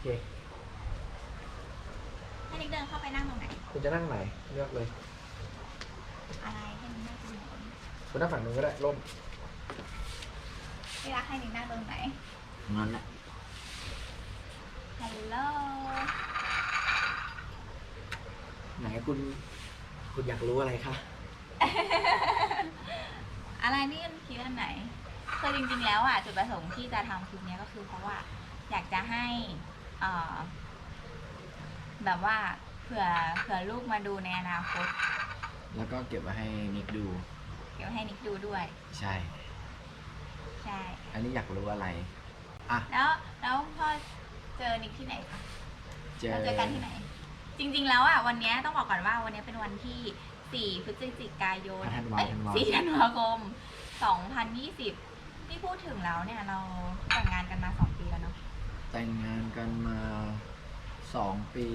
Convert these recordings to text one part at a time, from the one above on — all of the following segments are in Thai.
เคให้นิกเดินเข้าไปนั่งตรงไหน คุณจะนั่งไหนเลือกเลย อะไรให้นิกนั่งตรงไหนคุณนั่งฝั่งนู้นก็ได้ร่มที่รักให้นิกนั่งตรงไหน นั่นแหละฮัลโหล ไหนคุณ คุณอยากรู้อะไรคะอะไรนี่มันคิดอันไหนคือจริงๆแล้วอะจุดประสงค์ที่จะทำคลิปเนี้ยก็คือเพราะว่าอยากจะให้เอ่อ แบบว่าเผื่อเผื่อลูกมาดูในอนาคต แล้วก็เก็บไว้ให้นิกดู เดี๋ยวให้นิกดูด้วย ใช่ ใช่ อันนี้อยากรู้อะไรแล้วแล้วพ่อเจอนิกที่ไหนคะเจอเราเจอกันที่ไหน จริง ๆ แล้วอะวันเนี้ยต้องบอกก่อนว่าวันเนี้ยเป็นวันที่ 4 พฤศจิกายนธันวาเอ้ยธันวา 4ธันวาคม 2020 ที่พูดถึงแล้วเนี่ยเราแต่งงานกันมา 2 ปีแล้วเนาะ แต่งงานกันมาสองปี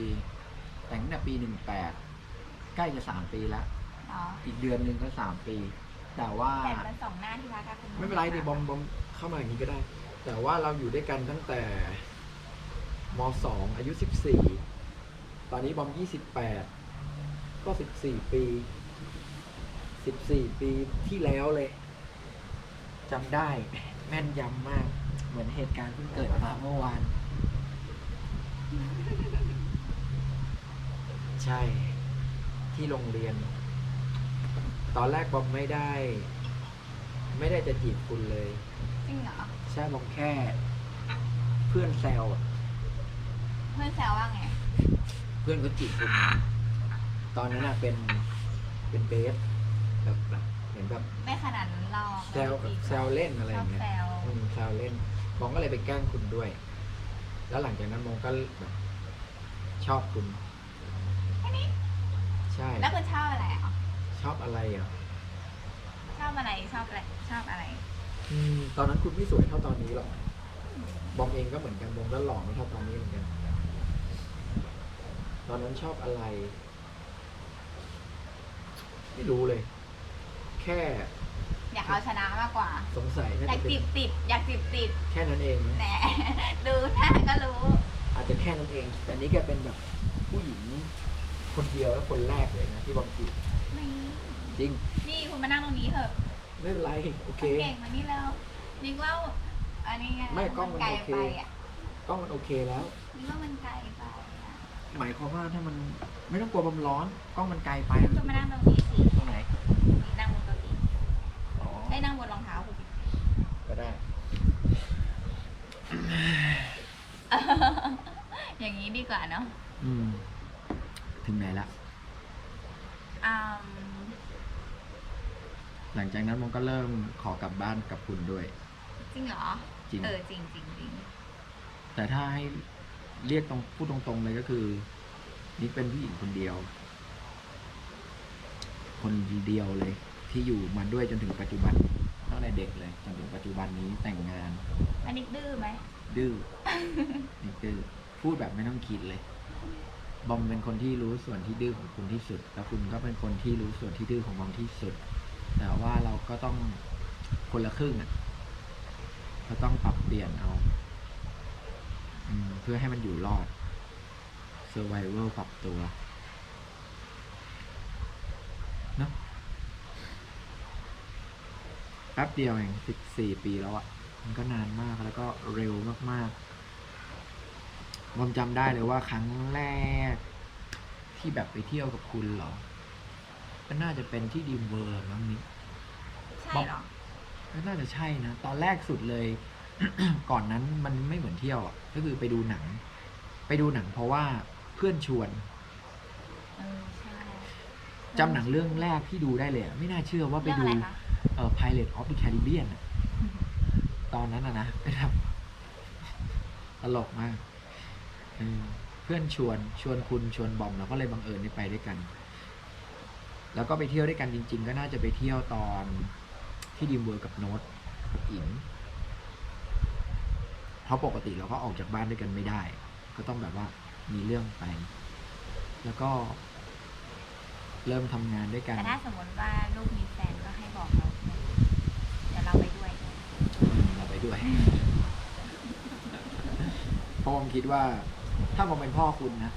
แต่งตั้งแต่ปีหนึ่งแปดใกล้จะสามปีแล้วเนาะอีกเดือนหนึ่งก็สามปี แต่ว่า แต่มันสองหน้าที่รักกันคุณไม่เป็นไรดิบอมบอมเข้ามาอย่างนี้ก็ได้ แต่ว่าเราอยู่ด้วยกันตั้งแต่มสองอายุสิบสี่ตอนนี้บอมยี่สิบแปดก็สิบสี่ปีสิบสี่ปีที่แล้วเลยจำได้ แม่นยำมาก เหมือนเหตุการณ์เพิ่งเกิดมาเมื่อวาน ใช่ ที่โรงเรียน ตอนแรกบอมไม่ได้ ไม่ได้จะจีบคุณเลย จริงเหรอ ใช่บอมแค่ เพื่อนแซวอะเพื่อนแซวว่าไง เพื่อนก็จีบคุณนะตอนนั้นอะเป็นเป็นเบสแบบแบบเหมือนแบบไม่ขนาดนั้นเราแซวแบบแซวเล่นอะไรชออบย่างเงี้ยแซว อืมแซวเล่น บอมก็เลยไปแกล้งคุณด้วย แล้วหลังจากนั้นมองก็แบบชอบคุณใช่ แล้วคุณชอบอะไรอะชอบอะไรอะชอบอะไรชอบอะไรชอบอะไร อืมตอนนั้นคุณไม่สวยเท่าตอนนี้หรอกบอมเองก็เหมือนกันบอมก็หล่อไม่เท่าตอนนี้เหมือนกัน ตอนนั้นชอบอะไร ไม่รู้เลย แค่ อยากเอาชนะมากกว่า สงสัยน่าอยากจะเป็ตินดติดอยากติดติดแค่นั้นเองนะแหมดูหน้าก็รู้อาจจะแค่นั้นเอง แต่นี่แกเป็นแบบผู้หญิงคนเดียวและคนแรกเลยนะที่บอมจีบนี่จริง นี่คุณมานั่งตรงนี้เถอะไม่เป็นไรโอเค เก่งมานี่แล้วนิกว่าอันนี้ไงไม่กล้องมันไกลโอเค ไปอะกล้องมันโอเคแล้วนิกว่ามันไกลไปอะหมายความว่าถ้ามันไม่ต้องกลัวบอมร้อนกล้องมันไกลไปคุณมานั่งตรงนี้สิ ตรงไหน นั่งบนเก้าอี้ อ๋อ ได้นั่งบนรองเท้าคุณ ก็ได้ อย่างนี้ดีกว่าเนาะอืม ถึงไหนละ อืมหลังจากนั้นมันก็เริ่มขอกลับบ้านกับคุณด้วย จริงเหรอ จริง เออจริงจริงจริงแต่ถ้าให้เรียกตรงพูดตรงๆเลยก็คือนิกเป็นผู้หญิงคนเดียว คนเดียวเลย ที่อยู่มาด้วยจนถึงปัจจุบันตั้งแต่เด็กเลยจนถึงปัจจุบันนี้แต่งงาน อันนิกดื้อไหม ดื้อนิกดื้อพูดแบบไม่ต้องคิดเลย บอมเป็นคนที่รู้ส่วนที่ดื้อของคุณที่สุด แล้วคุณก็เป็นคนที่รู้ส่วนที่ดื้อของบอมที่สุด แต่ว่าเราก็ต้องคนละครึ่งอะเราต้องปรับเปลี่ยนเอาอเพื่อให้มันอยู่รอด survival ปรับตัวเนอะแป๊บเดียวเองสิบสี่ปีแล้วอะ่ะ มันก็นานมากแล้วก็เร็วมากๆผมจำได้เลยว่าครั้งแรกที่แบบไปเที่ยวกับคุณเหรอ ก็น่าจะเป็นที่ดีมเวอร์มั้งนิใช่เหรอ ก็น่าจะใช่นะ ตอนแรกสุดเลย ก่อนนั้นมันไม่เหมือนเที่ยวอะ ก็คือไปดูหนัง ไปดูหนังเพราะว่าเพื่อนชวนเออใช่จำหนังเรื่องแรกที่ดูได้เลยอะไม่น่าเชื่อว่าไปเรื่องดูอะไรคะ เอ่อ Pirate of the Caribbean อะ ตอนนั้นอะนะเป็นแบบตลกมากเพื่อนชวนชวนคุณชวนบอมเราก็เลยบังเอิญได้ไปด้วยกัน แล้วก็ไปเที่ยวด้วยกันจริง ๆ ก็น่าจะไปเที่ยวตอนที่ดีมเวิร์กับโน้ตกับอิงเพราะปกติเราก็ออกจากบ้านด้วยกันไม่ได้ ก็ต้องแบบว่ามีเรื่องไป แล้วก็ เริ่มทำงานด้วยกันแต่ถ้าสมมติว่าลูกมีแฟนก็ให้บอกเราเดี๋ยวเราไปด้วย ด้วยเพราะผมคิดว่า ถ้าผมเป็นพ่อคุณนะ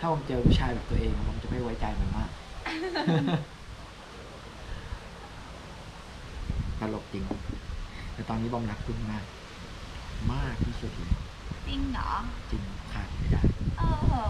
ถ้าผมเจอผู้ชายแบบตัวเองผมจะไม่ไว้ใจมันมากตลกจริง แต่ตอนนี้บอมรักคุณมาก มากที่สุดเลยจริงเหรอ จริงขาดไม่ได้ เออ